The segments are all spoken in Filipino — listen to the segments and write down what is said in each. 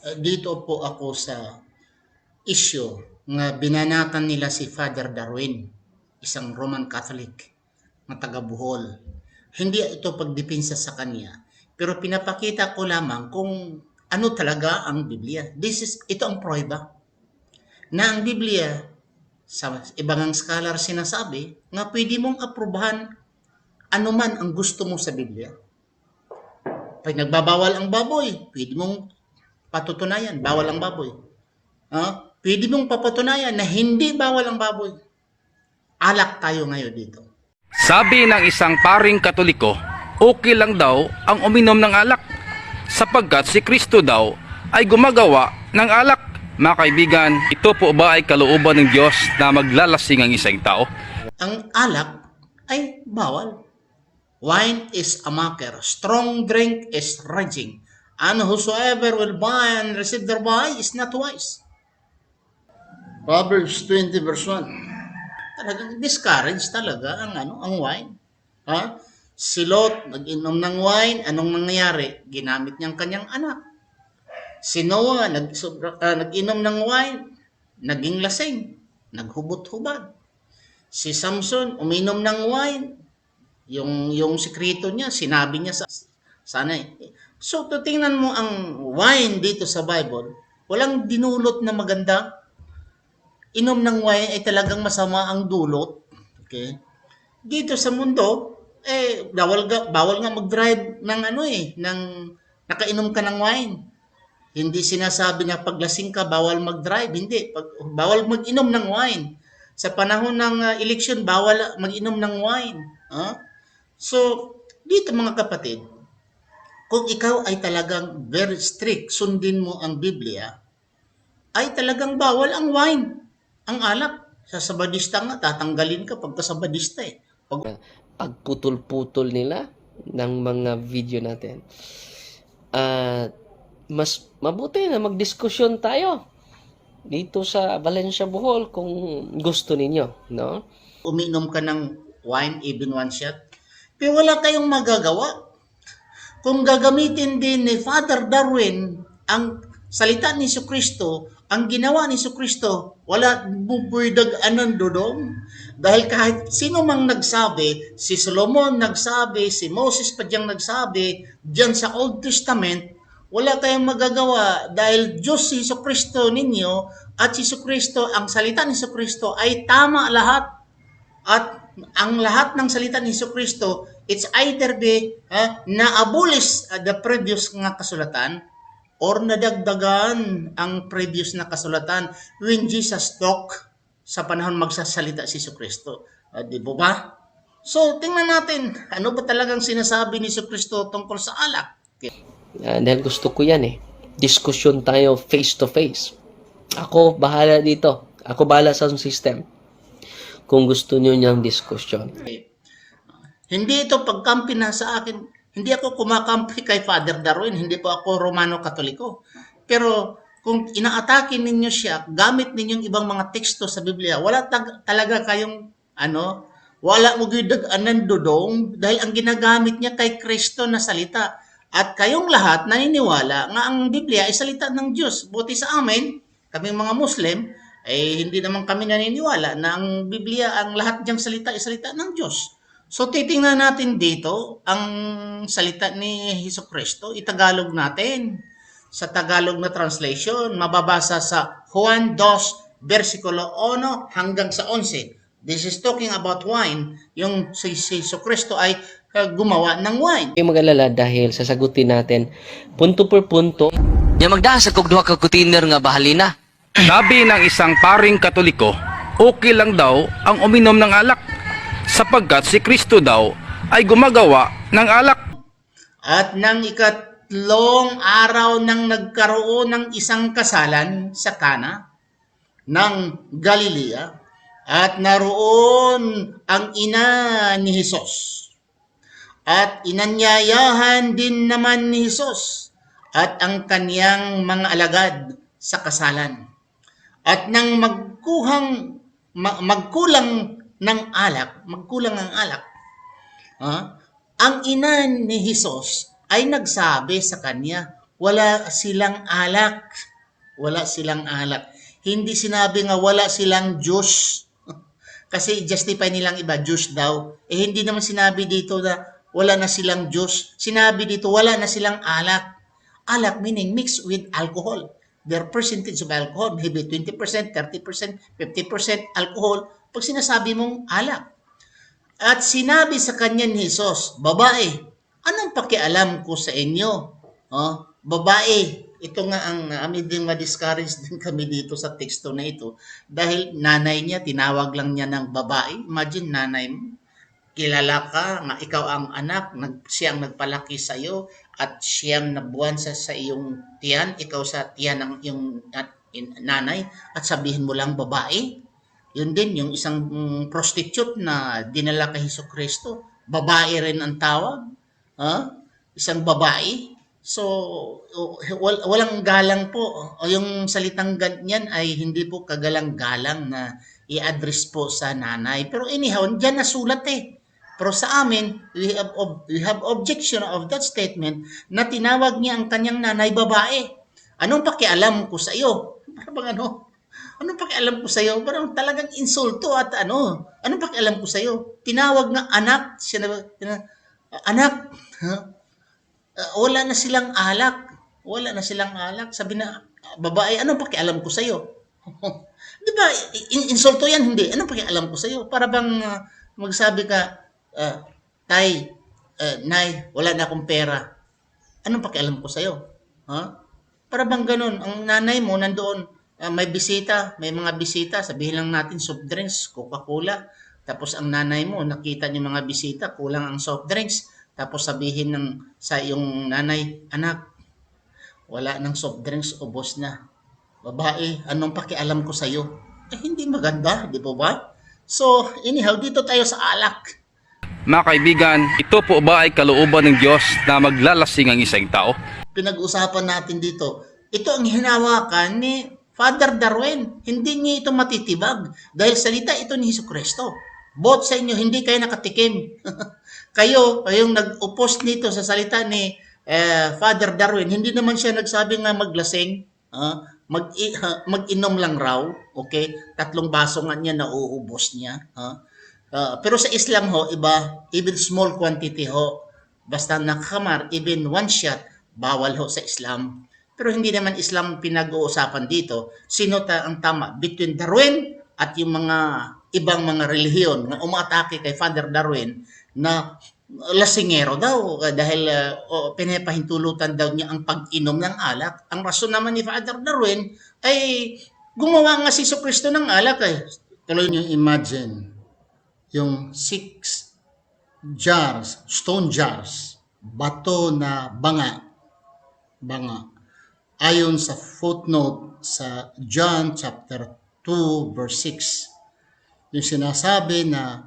Uh, dito po ako sa issue nga binanatan nila si Father Darwin, isang Roman Catholic na taga Bohol. Hindi ito pagdepensa sa kanya, pero pinapakita ko lamang kung ano talaga ang Biblia. This is ito ang prueba na ang Biblia sa ibang scholar sinasabi nga pwede mong aprubahan anuman ang gusto mo sa Biblia. Pag nagbabawal ang baboy, pwede mong patutunayan, bawal ang baboy. Ah, pwede mong papatunayan na hindi bawal ang baboy. Alak tayo ngayon dito. Sabi ng isang paring katoliko, okay lang daw ang uminom ng alak sapagkat si Kristo daw ay gumagawa ng alak. Mga kaibigan, ito po ba ay kalooban ng Diyos na maglalasing ang isang tao? Ang alak ay bawal. Wine is a mocker. Strong drink is raging. And whosoever will buy and receive thereby is not wise. Proverbs 20 verse 1. Talagang discourage talaga ang ano, ang wine. Ha? Si Lot, nag-inom ng wine, anong nangyayari? Ginamit niyang kanyang anak. Si Noah, nag, ah, nag-inom ng wine, naging lasing, naghubot-hubad. Si Samson, uminom ng wine, yung, yung sekreto niya, sinabi niya sa sana eh. So, tutingnan mo ang wine dito sa Bible, walang dinulot na maganda. Inom ng wine ay talagang masama ang dulot. Okay? Dito sa mundo, eh, bawal, ga, bawal nga mag-drive ng ano eh, ng nakainom ka ng wine. Hindi sinasabi na paglasing ka, bawal mag-drive. Hindi. Pag, bawal mag-inom ng wine. Sa panahon ng uh, election, bawal mag-inom ng wine. Huh? So, dito mga kapatid, kung ikaw ay talagang very strict, sundin mo ang Biblia, ay talagang bawal ang wine, ang alak. Sa sabadista nga, tatanggalin ka pagka sabadista eh. Pag, pagputol-putol nila ng mga video natin. At mas mabuti na magdiskusyon tayo dito sa Valencia Bohol kung gusto ninyo, no? uminom ka ng wine, even one shot, pero wala kayong magagawa. Kung gagamitin din ni Father Darwin ang salita ni Kristo, ang ginawa ni Kristo, wala bubuydag anan dodong. Dahil kahit sino mang nagsabi, si Solomon nagsabi, si Moses pa diyang nagsabi, diyan sa Old Testament, wala tayong magagawa dahil Diyos si Kristo ninyo at si Kristo, ang salita ni Kristo ay tama lahat. At ang lahat ng salita ni Kristo, it's either be uh, na-abolish uh, the previous nga kasulatan or nadagdagan ang previous na kasulatan when Jesus talk sa panahon magsasalita si Kristo. Uh, di ba ba? So, tingnan natin, ano ba talagang sinasabi ni Kristo tungkol sa alak? Okay. Ah, dahil gusto ko yan eh. Diskusyon tayo face to face. Ako bahala dito. Ako bahala sa system. Kung gusto niyo niyang diskusyon. Hindi ito pagkampi na sa akin. Hindi ako kumakampi kay Father Darwin. Hindi po ako Romano Katoliko. Pero kung inaatake ninyo siya, gamit ninyong ibang mga teksto sa Biblia, wala tag- talaga kayong ano, wala mo gyud anan dodong dahil ang ginagamit niya kay Kristo na salita. At kayong lahat naniniwala nga ang Biblia ay salita ng Diyos. Buti sa amin, kaming mga Muslim, eh hindi naman kami naniniwala na ang Biblia, ang lahat diyang salita ay salita ng Diyos. So titingnan natin dito ang salita ni Hesus Kristo, itagalog natin. Sa Tagalog na translation, mababasa sa Juan 2, versikulo 1 hanggang sa 11. This is talking about wine. Yung si Hesus Kristo ay uh, gumawa ng wine. Huwag mag-alala dahil sasagutin natin punto per punto Nya magdahan sa kog duha ka container nga bahalina. Sabi ng isang paring katoliko, okay lang daw ang uminom ng alak sapagkat si Kristo daw ay gumagawa ng alak. At nang ikatlong araw nang nagkaroon ng isang kasalan sa Kana ng Galilea at naroon ang ina ni Hesus. At inanyayahan din naman ni Hesus at ang kaniyang mga alagad sa kasalan. At nang magkuhang ma- magkulang ng alak, magkulang ang alak, ah, ang ina ni Hesus ay nagsabi sa kanya, wala silang alak. Wala silang alak. Hindi sinabi nga wala silang juice. Kasi justify nilang iba, juice daw. Eh hindi naman sinabi dito na wala na silang juice. Sinabi dito wala na silang alak. Alak meaning mixed with alcohol. Their percentage of alcohol, maybe 20%, 30%, 50% alcohol. Pag sinasabi mong alak. At sinabi sa kanya ni Jesus, babae, anong pakialam ko sa inyo? Oh, babae, ito nga ang amin din ma-discourage din kami dito sa teksto na ito dahil nanay niya, tinawag lang niya ng babae. Imagine nanay mo, kilala ka, nga ikaw ang anak, nag, siyang nagpalaki sa iyo at siyang nabuhan sa, sa iyong tiyan, ikaw sa tiyan ng iyong at, in, nanay at sabihin mo lang babae. Yun din, yung isang mm, prostitute na dinala kay Hesus Kristo, babae rin ang tawag. Ha? Isang babae. So, walang galang po. O yung salitang ganyan ay hindi po kagalang-galang na i-address po sa nanay. Pero anyhow, diyan nasulat eh. Pero sa amin, we have, ob- we have objection of that statement na tinawag niya ang kanyang nanay babae. Anong pakialam ko sa iyo? Parang ano? Anong pakialam ko sa iyo? Parang talagang insulto at ano? Anong pakialam ko sa iyo? Tinawag nga anak. Siya na, anak. Ha? Uh, wala na silang alak. Wala na silang alak. Sabi na, babae, anong pakialam ko sa iyo? Di ba, in- insulto yan, hindi. Anong pakialam ko sa iyo? Para bang uh, magsabi ka, uh, tay, uh, nay, wala na akong pera. Anong pakialam ko sa iyo? Ha? Para bang ganun, ang nanay mo nandoon, ah, may bisita, may mga bisita, sabihin lang natin soft drinks, Coca-Cola. Tapos ang nanay mo, nakita niyo mga bisita, kulang ang soft drinks. Tapos sabihin ng sa iyong nanay, anak, wala ng soft drinks, ubos na. Babae, anong pakialam ko sa iyo? Eh, hindi maganda, di po ba? So, anyhow, dito tayo sa alak. Mga kaibigan, ito po ba ay kalooban ng Diyos na maglalasing ang isang tao? pinag-usapan natin dito, ito ang hinawakan ni Father Darwin. Hindi niya ito matitibag dahil salita ito ni Hesus Kristo. Both sa inyo, hindi kayo nakatikim. kayo, kayong nag-upos nito sa salita ni eh, Father Darwin, hindi naman siya nagsabi nga maglasing. ah, mag mag-inom lang raw, okay? Tatlong baso nga niya nauubos niya. ah. Ah, pero sa Islam ho, iba, even small quantity ho, basta nakakamar, even one shot, bawal ho sa Islam. Pero hindi naman Islam pinag-uusapan dito. Sino ta ang tama between Darwin at yung mga ibang mga relihiyon na umatake kay Father Darwin na lasingero daw eh, dahil uh, o, pinapahintulutan daw niya ang pag-inom ng alak. Ang rason naman ni Father Darwin ay gumawa nga si Kristo ng alak eh. Tuloy niyo imagine yung six jars, stone jars, bato na banga, banga. Ayon sa footnote sa John chapter 2 verse 6, yung sinasabi na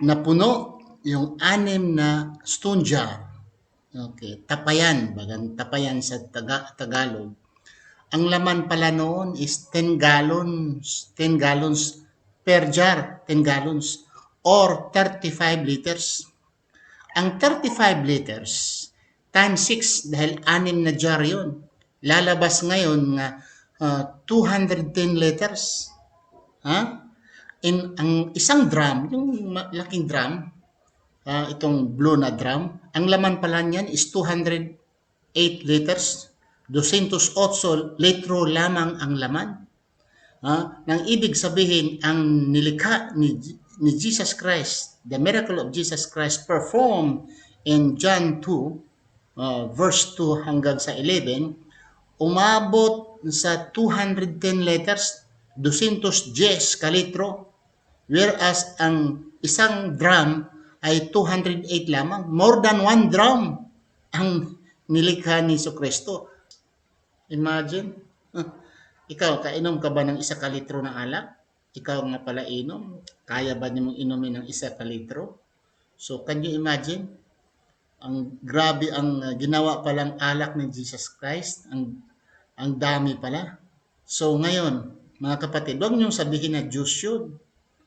napuno yung anim na stone jar. Okay, tapayan, bagang tapayan sa Taga- Tagalog. Ang laman pala noon is 10 gallons, 10 gallons per jar, 10 gallons or 35 liters. Ang 35 liters times 6 dahil anim na jar yun. Lalabas ngayon nga uh, 210 liters. Ha? In ang isang drum, yung laking drum, ah, itong blue na drum, ang laman pala niyan is 208 liters. 208 litro lamang ang laman. Ah, nang ibig sabihin, ang nilikha ni, ni Jesus Christ, the miracle of Jesus Christ performed in John 2, ah, verse 2 hanggang sa 11, umabot sa 210 liters, 210 kalitro, whereas ang isang drum ay 208 lamang. More than one drum ang nilikha ni Kristo. Imagine, ikaw, kainom ka ba ng isa kalitro ng alak? Ikaw nga pala inom. Kaya ba niyo mong inumin ng isa kalitro? So, can you imagine? Ang grabe ang ginawa palang alak ng Jesus Christ. Ang, ang dami pala. So, ngayon, mga kapatid, huwag niyong sabihin na juice yun.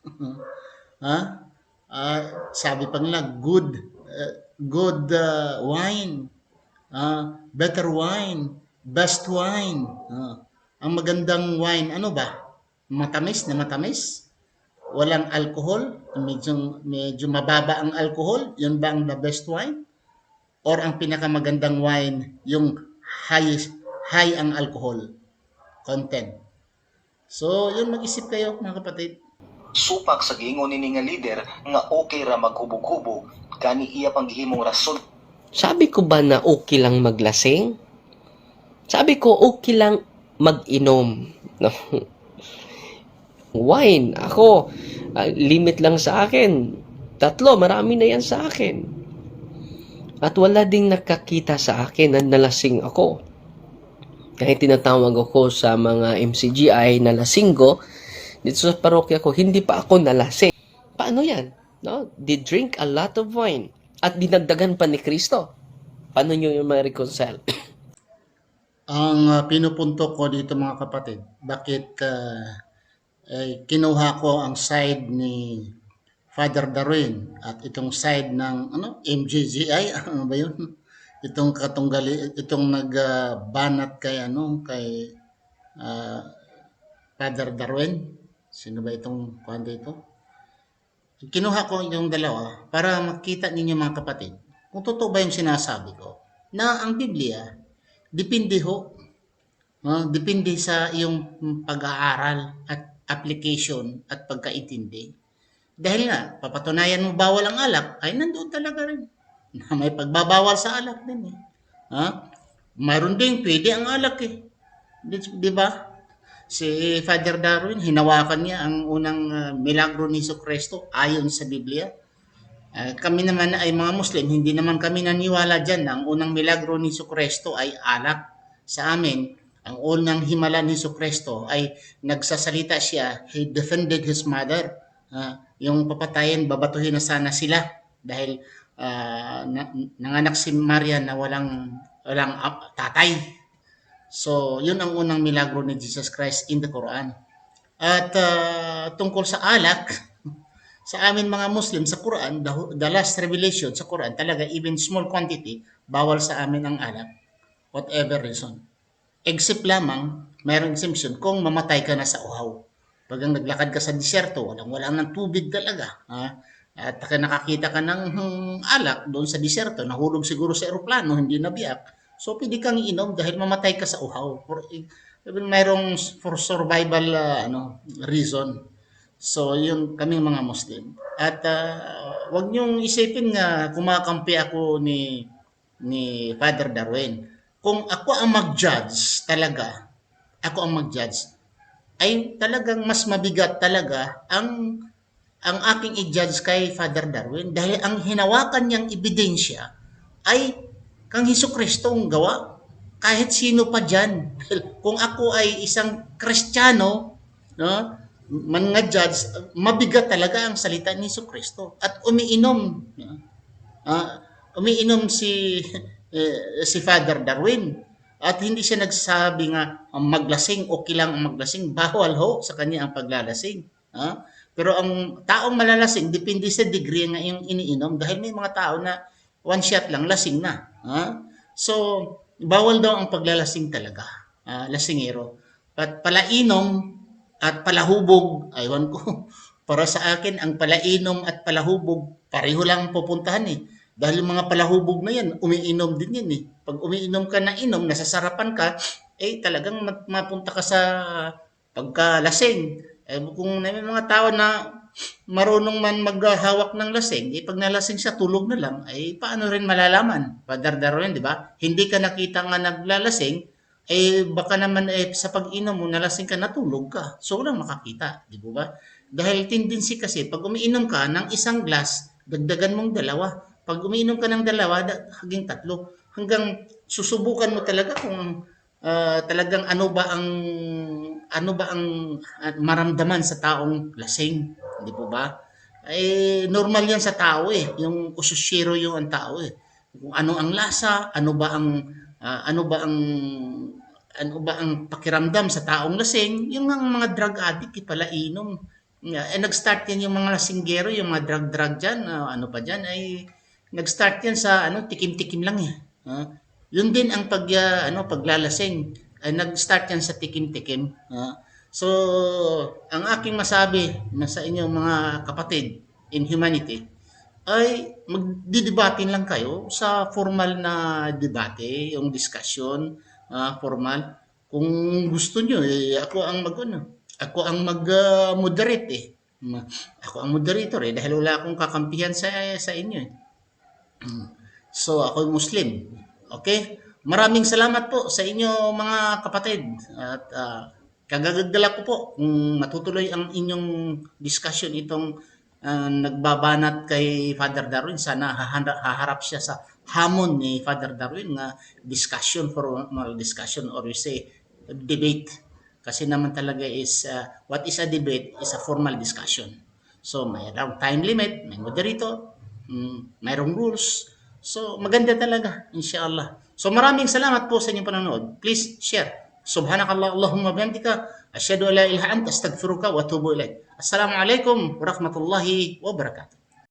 ha? Ah, sabi pa nila, good, uh, good uh, wine. Ah, better wine, best wine. Ah, ang magandang wine, ano ba? Matamis na matamis? Walang alcohol? Medyo, medyo mababa ang alcohol? Yun ba ang the best wine? Or ang pinakamagandang wine, yung high, high ang alcohol content? So, yun mag-isip kayo mga kapatid. supak sa giingon nini nga leader nga okay ra maghubog-hubog kani iya pang gihimong rason Sabi ko ba na okay lang maglasing? Sabi ko okay lang mag-inom. No? Wine, ako, ah, limit lang sa akin. Tatlo, marami na yan sa akin. At wala ding nakakita sa akin na nalasing ako. Kahit tinatawag ako sa mga MCGI na lasinggo, dito sa parokya ko, hindi pa ako nalasing. Paano yan? No? They drink a lot of wine at dinagdagan pa ni Kristo. Paano nyo yung ma-reconcile? Ang uh, pinupunto ko dito mga kapatid, bakit uh, eh, kinuha ko ang side ni Father Darwin at itong side ng ano MJGI ano ba yun? Itong katunggali itong nagbanat kay ano kay ah, Father Darwin. Sino ba itong kuwan dito? Kinuha ko yung dalawa para makita ninyo mga kapatid kung totoo ba yung sinasabi ko na ang Biblia Depende ho. Ah, depende sa iyong pag-aaral at application at pagkaintindi. Dahil nga, papatunayan mo bawal ang alak, ay nandoon talaga rin. Na may pagbabawal sa alak din eh. Ha? Mayroon din, pwede ang alak eh. Di, di ba? Si Father Darwin, hinawakan niya ang unang ah, milagro ni Jesu Cristo ayon sa Biblia. Ah, kami naman ay mga Muslim, hindi naman kami naniwala dyan na ang unang milagro ni Kristo ay alak. Sa amin, ang unang himala ni Kristo ay nagsasalita siya, he defended his mother. Ah, yung papatayin, babatuhin na sana sila dahil ah, na- nanganak si Maria na walang, walang tatay. So, yun ang unang milagro ni Jesus Christ in the Quran. At ah, tungkol sa alak, sa amin mga Muslim sa Quran, the, the last revelation sa Quran, talaga even small quantity, bawal sa amin ang alak. Whatever reason. Except lamang, mayroong exemption kung mamatay ka na sa uhaw. Pag ang naglakad ka sa disyerto, walang wala ng tubig talaga. Ha? At ka nakakita ka ng hmm, alak doon sa disyerto, nahulog siguro sa eroplano, hindi nabiyak. So, pwede kang iinom dahil mamatay ka sa uhaw. For, mayroong for survival ah, ano, reason. So, yun kaming mga Muslim. At ah, wag niyong isipin nga kumakampi ako ni ni Father Darwin. Kung ako ang mag-judge talaga, ako ang mag-judge, ay talagang mas mabigat talaga ang ang aking i-judge kay Father Darwin dahil ang hinawakan niyang ebidensya ay kang Hesus Kristo ang gawa. Kahit sino pa dyan. Kung ako ay isang Kristiyano, no, mga judge, mabigat talaga ang salita ni Hesus Kristo. At umiinom. no? Ah, umiinom si eh, si Father Darwin. At hindi siya nagsabi nga maglasing, okay lang ang maglasing. Bawal ho sa kanya ang paglalasing. Ha? Pero ang taong malalasing, depende sa degree nga yung iniinom. Dahil may mga tao na one shot lang, lasing na. Ha? So, bawal daw ang paglalasing talaga. Ah, lasingero. At palainom at palahubog, aywan ko, para sa akin, ang palainom at palahubog, pareho lang ang pupuntahan eh. Dahil yung mga palahubog na yan, umiinom din yan eh. Pag umiinom ka na inom, nasasarapan ka, eh talagang ma- mapunta ka sa pagkalasing. Eh, kung may mga tao na marunong man maghawak ng lasing, eh pag nalasing siya, tulog na lang, ay paano rin malalaman? Father Darwin, di ba? Hindi ka nakita nga naglalasing, eh baka naman eh, sa pag-inom mo, nalasing ka, natulog ka. So, walang makakita, di ba? Dahil tendency kasi, pag umiinom ka ng isang glass, dagdagan mong dalawa. Pag umiinom ka ng dalawa, da- hanggang tatlo. Hanggang susubukan mo talaga kung ah, talagang ano ba ang ano ba ang ah, maramdaman sa taong lasing, di po ba? Eh normal 'yan sa tao eh, yung usushiro yung ang tao eh. Kung ano ang lasa, ano ba ang ah, ano ba ang ano ba ang pakiramdam sa taong lasing, yung ang mga drug addict eh, pala inom. Eh, nag-start yan yung mga lasinggero, yung mga drug-drug dyan, ah, ano pa dyan, ay nag-start yan sa ano, tikim-tikim lang eh. Ah, Yun din ang pag ah, ano paglalasing. Ay nag-start yan sa tikim-tikim. ah. so, ang aking masabi na sa inyong mga kapatid in humanity ay magdidebatin lang kayo sa formal na debate, yung discussion, ah, formal. Kung gusto nyo, eh, ako ang mag ano, ako ang mag-moderate eh. Ma- Ako ang moderator eh dahil wala akong kakampihan sa sa inyo eh. So ako Muslim. Okay? Maraming salamat po sa inyo mga kapatid. At uh, kagagala ko po kung matutuloy ang inyong discussion itong ah, nagbabanat kay Father Darwin. Sana haharap siya sa hamon ni Father Darwin nga discussion formal discussion or you say debate. Kasi naman talaga is uh, what is a debate is a formal discussion. So mayroong time limit may moderator mm, mayroong rules. So maganda talaga inshallah so maraming salamat po sa inyong panonood. Please share. Subhanakallah allahumma bihamdika. Asyhadu an la ilaha anta astaghfiruka wa atubu ilaik assalamu alaikum warahmatullahi wabarakatuh